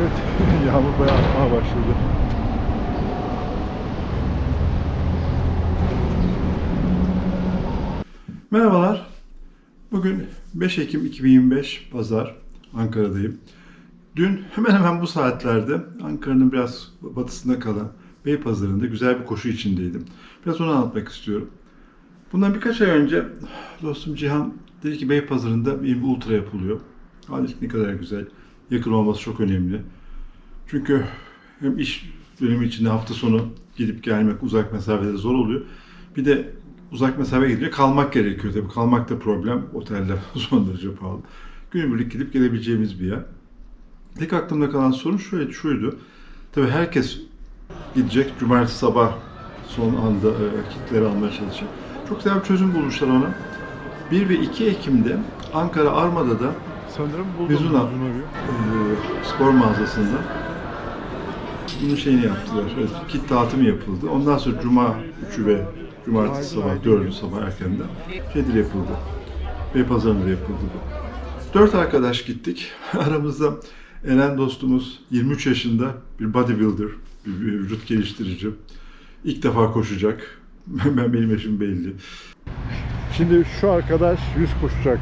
Evet, yağmur bayağı atmaya başladı. Merhabalar. Bugün 5 Ekim 2025 Pazar. Ankara'dayım. Dün hemen hemen bu saatlerde Ankara'nın biraz batısında kalan Beypazarı'nda güzel bir koşu içindeydim. Biraz onu anlatmak istiyorum. Bundan birkaç ay önce dostum Cihan dedi ki Beypazarı'nda bir ultra yapılıyor. Halbuki ne kadar güzel. Yakın olması çok önemli. Çünkü hem iş dönemi içinde hafta sonu gidip gelmek uzak mesafede zor oluyor. Bir de uzak mesafe gidince kalmak gerekiyor. Tabii kalmak da problem. Oteller son derece pahalı. Günübirlik gidip gelebileceğimiz bir yer. Tek aklımda kalan sorun şöyle, şuydu. Tabii herkes gidecek. Cumartesi sabah son anda e, kitleri almaya çalışacak. Çok güzel bir çözüm bulmuşlar ona. 1 ve 2 Ekim'de Ankara Armada'da Sanırım buldum. Mezuna. Mezuna'yı. e, spor mağazasında bunun şeyini yaptılar. Evet, kit dağıtımı yapıldı. Ondan sonra Cuma 3'ü ve Cumartesi sabah 4'ü sabah erkenden şeydir yapıldı. Beypazarı'nda yapıldı bu. Dört arkadaş gittik. Aramızda Eren dostumuz 23 yaşında bir bodybuilder, bir, bir vücut geliştirici. İlk defa koşacak. Ben benim yaşım belli. Şimdi şu arkadaş 100 koşacak.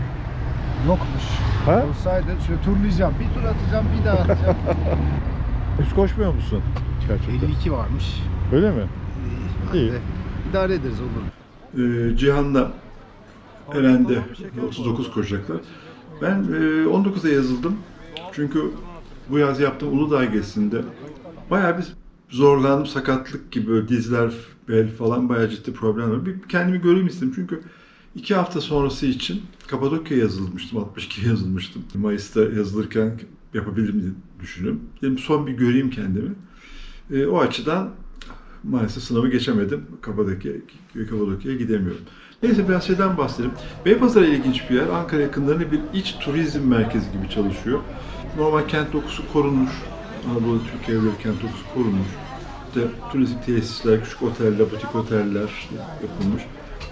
Yokmuş. Ha? Olsaydı şöyle turlayacağım. Bir tur atacağım, bir daha atacağım. 100 koşmuyor musun? Gerçekten. 52 varmış. Öyle mi? İyi. İyi. İdare ederiz olur. Ee, Cihan'la Eren'de 39 koşacaklar. Ben e, 19'a yazıldım. Çünkü bu yaz yaptığım Uludağ gezisinde bayağı bir zorlandım. Sakatlık gibi dizler, bel falan bayağı ciddi problem var. Bir kendimi göreyim istedim. Çünkü iki hafta sonrası için Kapadokya'ya yazılmıştım. 62'ye yazılmıştım. Mayıs'ta yazılırken yapabilirim diye düşünüyorum. Dedim son bir göreyim kendimi. E, o açıdan maalesef sınavı geçemedim. Kapadokya'ya Kapadokya'ya gidemiyorum. Neyse biraz şeyden bahsedeyim. Beypazarı ilginç bir yer. Ankara yakınlarında bir iç turizm merkezi gibi çalışıyor. Normal kent dokusu korunmuş. Anadolu Türk evleri kent dokusu korunmuş. İşte turistik tesisler, küçük oteller, butik oteller yapılmış.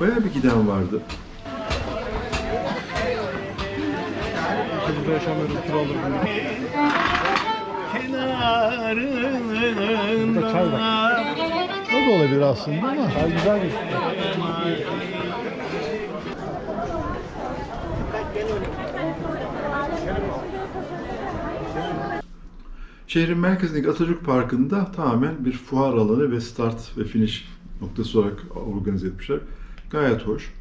Bayağı bir giden vardı. Burada yaşamıyorum. Tur alırım. Burada çay var. O da olabilir aslında ama. Çay güzel bir Şehrin merkezindeki Atatürk Parkı'nda tamamen bir fuar alanı ve start ve finish noktası olarak organize etmişler. Gayet hoş.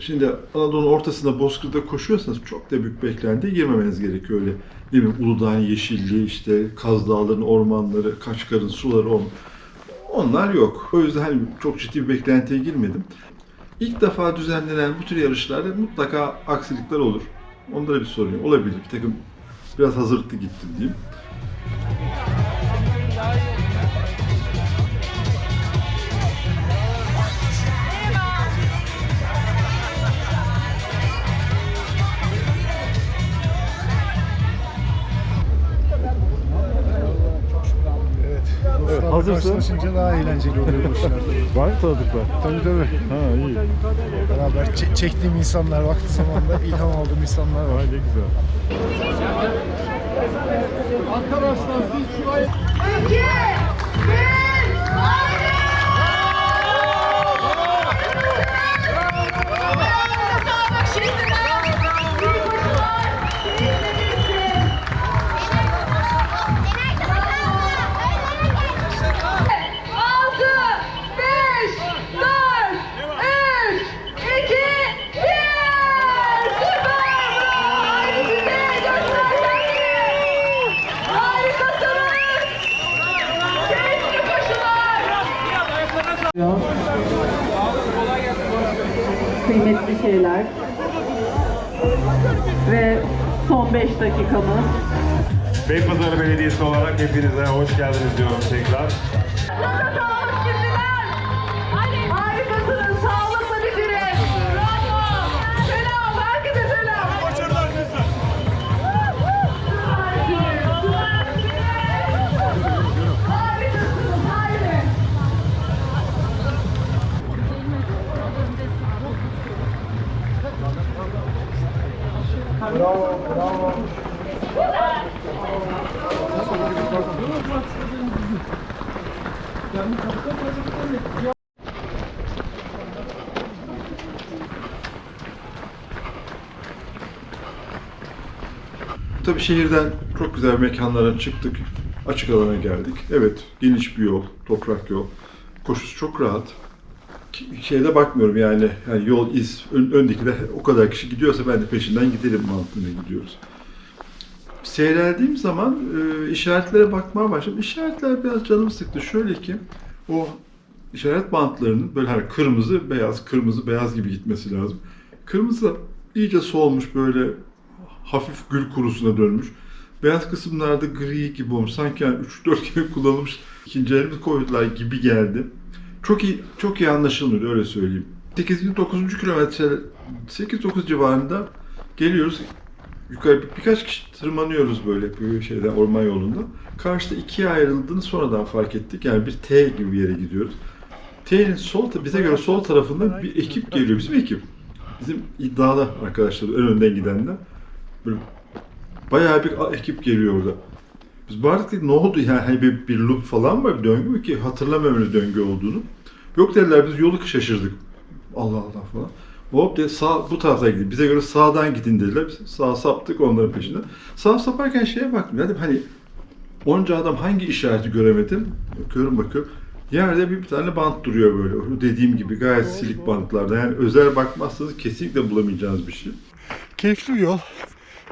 Şimdi Anadolu'nun ortasında Bozkır'da koşuyorsanız çok da büyük beklentiye girmemeniz gerekiyor öyle. Değil mi? Uludağ'ın yeşilliği, işte Kaz Dağları'nın ormanları, Kaşgar'ın suları, on- onlar yok. O yüzden hani çok ciddi bir beklentiye girmedim. İlk defa düzenlenen bu tür yarışlarda mutlaka aksilikler olur. Onlara bir sorun. Olabilir. Bir takım biraz hazırlıklı gittim diyeyim. Hazırsın. karşılaşınca daha eğlenceli oluyor bu işler. Var mı tanıdıklar? tabii tabii. Ha iyi. Beraber çe- çektiğim insanlar, vakti zamanında ilham aldığım insanlar var. Vay ne güzel. Arkadaşlar siz şurayı... İki, bir, şeyler. Ve son 5 dakikamız. Beypazarı Belediyesi olarak hepinize hoş geldiniz diyorum tekrar. Bravo. Tabii şehirden çok güzel mekanlara çıktık. Açık alana geldik. Evet, geniş bir yol, toprak yol. Koşusu çok rahat. Şeyde bakmıyorum yani, yani yol iz, ön, öndeki de o kadar kişi gidiyorsa ben de peşinden giderim mantığıyla gidiyoruz. Seyreldiğim zaman e, işaretlere bakmaya başladım. İşaretler biraz canımı sıktı. Şöyle ki, o işaret bantlarının böyle hani kırmızı, beyaz, kırmızı, beyaz gibi gitmesi lazım. Kırmızı iyice solmuş böyle hafif gül kurusuna dönmüş. Beyaz kısımlarda gri gibi olmuş. Sanki yani 3-4 kere kullanılmış. İkinci elimiz koydular gibi geldi. Çok iyi çok iyi anlaşılmıyor öyle söyleyeyim. 8. 9. kilometre 8-9 civarında geliyoruz. Yukarı bir- birkaç kişi tırmanıyoruz böyle bir şeyden orman yolunda. Karşıda ikiye ayrıldığını sonradan fark ettik. Yani bir T gibi bir yere gidiyoruz. T'nin sol bize göre sol tarafında bir ekip geliyor. Bizim ekip. Bizim iddialı arkadaşlar en önden gidenler. Böyle bayağı bir ekip geliyor orada. Biz bağırdık ki ne oldu yani hani bir, bir loop falan mı bir döngü mü ki hatırlamıyorum öyle döngü olduğunu. Yok dediler biz yolu şaşırdık. Allah Allah falan. Hop dedi sağ bu tarafa gidin. Bize göre sağdan gidin dediler. Biz sağa saptık onların peşinden. Sağ saparken şeye baktım. Dedim hani onca adam hangi işareti göremedim. Bakıyorum bakıyorum. Yerde bir, bir tane bant duruyor böyle. O dediğim gibi gayet silik bantlarda. Yani özel bakmazsanız kesinlikle bulamayacağınız bir şey. Keyifli bir yol.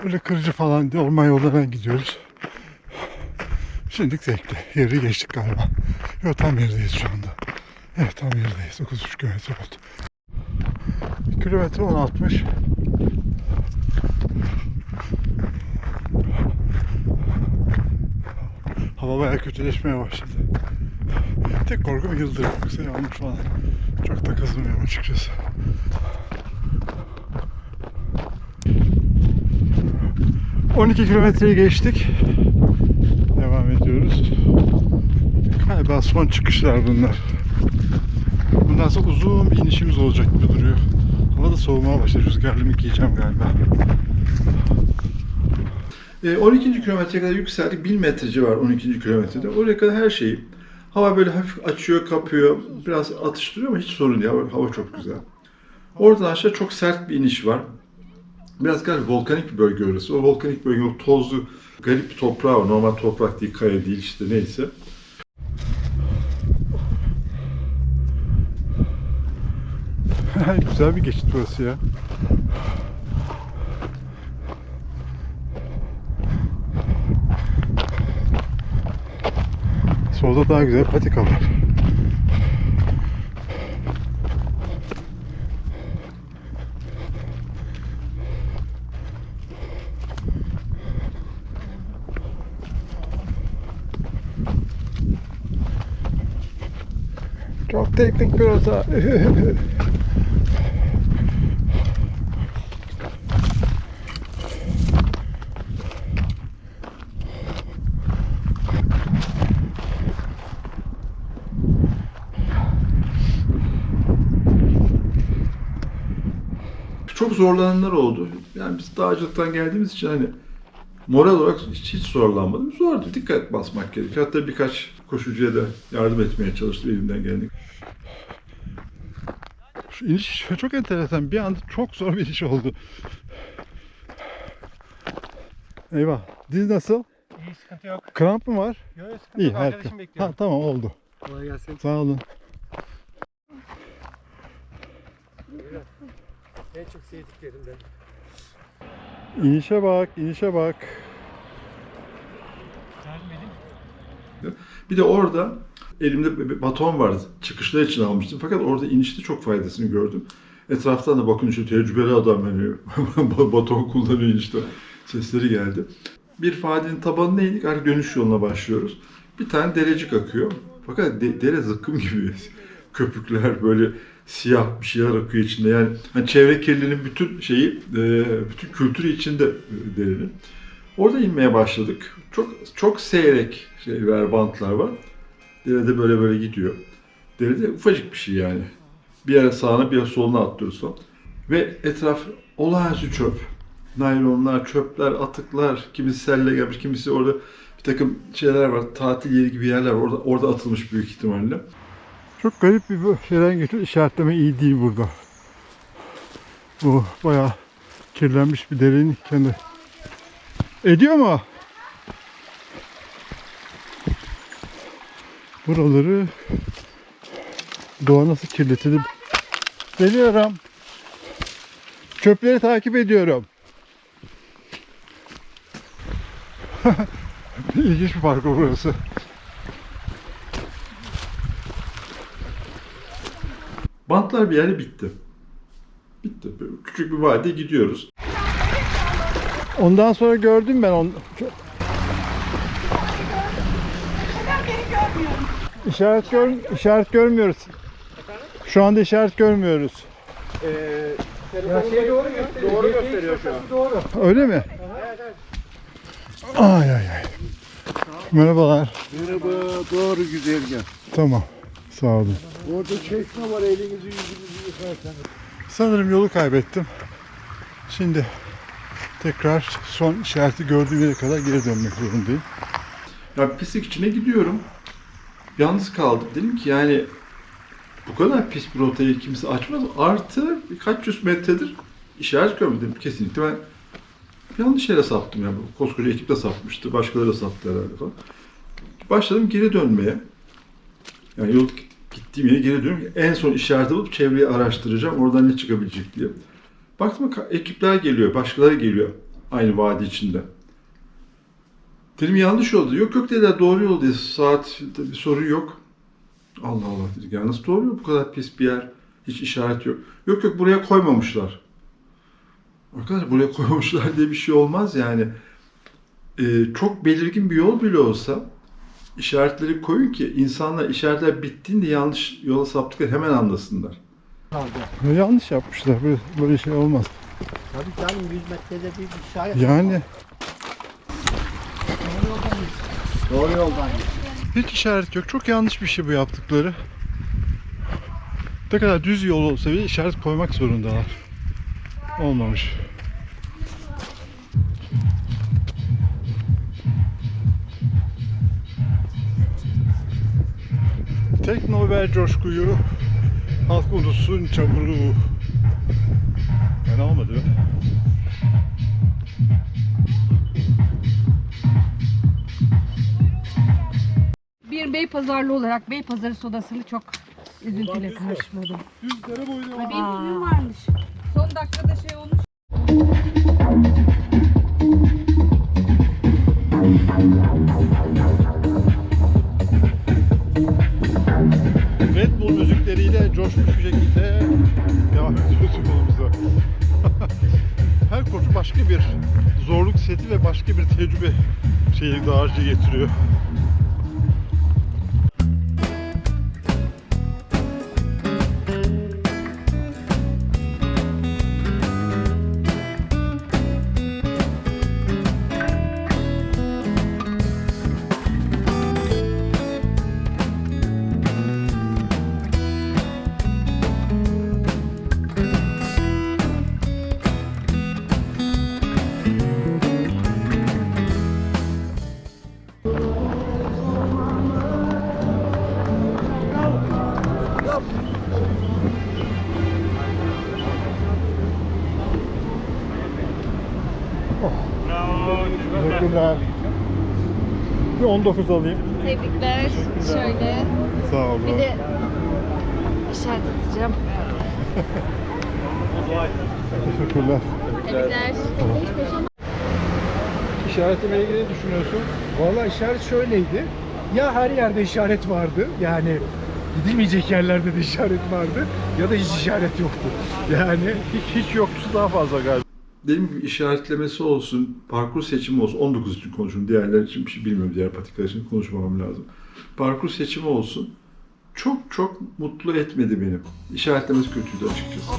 Öyle kırıcı falan değil. Orman yollarından gidiyoruz. Şimdilik zevkli. Yeri geçtik galiba. Yok tam yerdeyiz şu anda. Evet tam yerdeyiz. 9,5 kilometre oldu. 1 kilometre 10.60. Hava bayağı kötüleşmeye başladı. Tek korkum yıldırım. Yoksa yağmur falan. Çok da kızmıyorum açıkçası. ...12 kilometreyi geçtik. Ediyoruz. Galiba son çıkışlar bunlar. Bundan sonra uzun bir inişimiz olacak gibi duruyor. Hava da soğumaya başladı. Rüzgarlımı giyeceğim galiba. E, 12. kilometreye kadar yükseldik. 1000 metre civarı 12. kilometrede. Oraya kadar her şeyi. Hava böyle hafif açıyor, kapıyor. Biraz atıştırıyor ama hiç sorun değil. Hava, hava çok güzel. Oradan aşağı çok sert bir iniş var. Biraz galiba volkanik bir bölge orası. O volkanik bölge, o tozlu, garip bir toprağı var. Normal toprak değil, kaya değil işte neyse. Güzel bir geçit burası ya. Solda daha güzel patika var. Çok teknik bir rota. Çok zorlananlar oldu. Yani biz dağcılıktan geldiğimiz için hani moral olarak hiç, hiç zorlanmadım. Zordu. Dikkat basmak gerekiyor. Hatta birkaç koşucuya da yardım etmeye çalıştım elimden geldiği Şu iniş çok enteresan. Bir anda çok zor bir iniş oldu. Eyvah. Diz nasıl? İyi sıkıntı yok. Kramp mı var? Yok yok sıkıntı İyi yok. harika. Arkadaşım Ha, bekliyor. tamam oldu. Kolay gelsin. Sağ olun. En çok sevdiklerimden. İnişe bak, inişe bak. Yardım edin. Bir de orada elimde bir- baton vardı. Çıkışlar için almıştım. Fakat orada inişte çok faydasını gördüm. Etraftan da bakın şu tecrübeli adam hani baton kullanıyor inişte. Sesleri geldi. Bir fadenin tabanı neydik? Artık dönüş yoluna başlıyoruz. Bir tane derecik akıyor. Fakat de- dere zıkkım gibi. Köpükler böyle siyah bir şeyler akıyor içinde. Yani hani çevre kirliliğinin bütün şeyi, e, bütün kültürü içinde e, derenin. Orada inmeye başladık. Çok çok seyrek şeyler, bantlar var. Derede böyle böyle gidiyor. Derede ufacık bir şey yani. Bir yere sağına bir yere soluna atlıyoruz falan. Ve etraf olağanüstü çöp. Naylonlar, çöpler, atıklar, kimisi selle gelmiş, kimisi orada bir takım şeyler var. Tatil yeri gibi yerler var. Orada, orada atılmış büyük ihtimalle. Çok garip bir şeyden geçiyor. İşaretleme iyi değil burada. Bu bayağı kirlenmiş bir derenin kendi. Ediyor mu? Buraları doğa nasıl kirletilip geliyorum. Çöpleri takip ediyorum. İlginç bir parkur burası. Bantlar bir yerde bitti. Bitti. Küçük bir vade gidiyoruz. Ondan sonra gördüm ben on. İşaret gör işaret görmüyoruz. Şu anda işaret görmüyoruz. Doğru gösteriyor şu an. Öyle mi? Ay ay ay. Merhabalar. Merhaba, doğru güzergah. Tamam. Sağ olun. Orada çeşme var, elinizi yüzünüzü yıkarsanız. Sanırım yolu kaybettim. Şimdi tekrar son işareti gördüğüm yere kadar geri dönmek zorundayım. Ya pislik içine gidiyorum. Yalnız kaldım. Dedim ki yani bu kadar pis bir rotayı kimse açmaz. Artı birkaç yüz metredir işaret görmedim. Kesinlikle ben yanlış yere saptım. Yani koskoca ekip de sapmıştı. Başkaları da saptı herhalde falan. Başladım geri dönmeye. Yani yol gittiğim yere geri dönüyorum. En son işareti bulup çevreyi araştıracağım. Oradan ne çıkabilecek diye. Baktım ekipler geliyor. Başkaları geliyor. Aynı vadi içinde. Dedim yanlış oldu. Yok yok dediler doğru yol dedi. Saat bir sorun yok. Allah Allah dedik. Ya nasıl doğru yol? Bu kadar pis bir yer. Hiç işaret yok. Yok yok buraya koymamışlar. Arkadaşlar buraya koymamışlar diye bir şey olmaz yani. Ee, çok belirgin bir yol bile olsa işaretleri koyun ki insanlar işaretler bittiğinde yanlış yola saptıkları hemen anlasınlar. Yanlış yapmışlar. Böyle, böyle şey olmaz. Tabii canım 100 metrede bir işaret. Yani Doğru yoldan hiç işaret yok. Çok yanlış bir şey bu yaptıkları. Ne kadar düz yol olsa bile işaret koymak zorundalar. Olmamış. Tekno ver coşkuyu Halk unutsun çamuru Fena olmadı be. Bir Beypazarlı olarak Beypazarı sodasını çok üzüntüyle karşıladım. Düz dere boyuna Ay benim varmış. Son dakikada şey olmuş. Başka bir tecrübe şeyi dağarcığı getiriyor. Teşekkürler. Bir 19 alayım. Tebrikler. Şöyle. Sağ olun. Bir de işaret atacağım. Teşekkürler. Tebrikler. İşaretleme ilgili ne düşünüyorsun? Valla işaret şöyleydi. Ya her yerde işaret vardı. Yani gidilmeyecek yerlerde de işaret vardı. Ya da hiç işaret yoktu. Yani Hiç, hiç yoksa daha fazla galiba. Dediğim gibi işaretlemesi olsun, parkur seçimi olsun. 19 için konuşuyorum. Diğerler için bir şey bilmiyorum. Diğer patikalar için konuşmamam lazım. Parkur seçimi olsun. Çok çok mutlu etmedi beni. İşaretlemesi kötüydü açıkçası.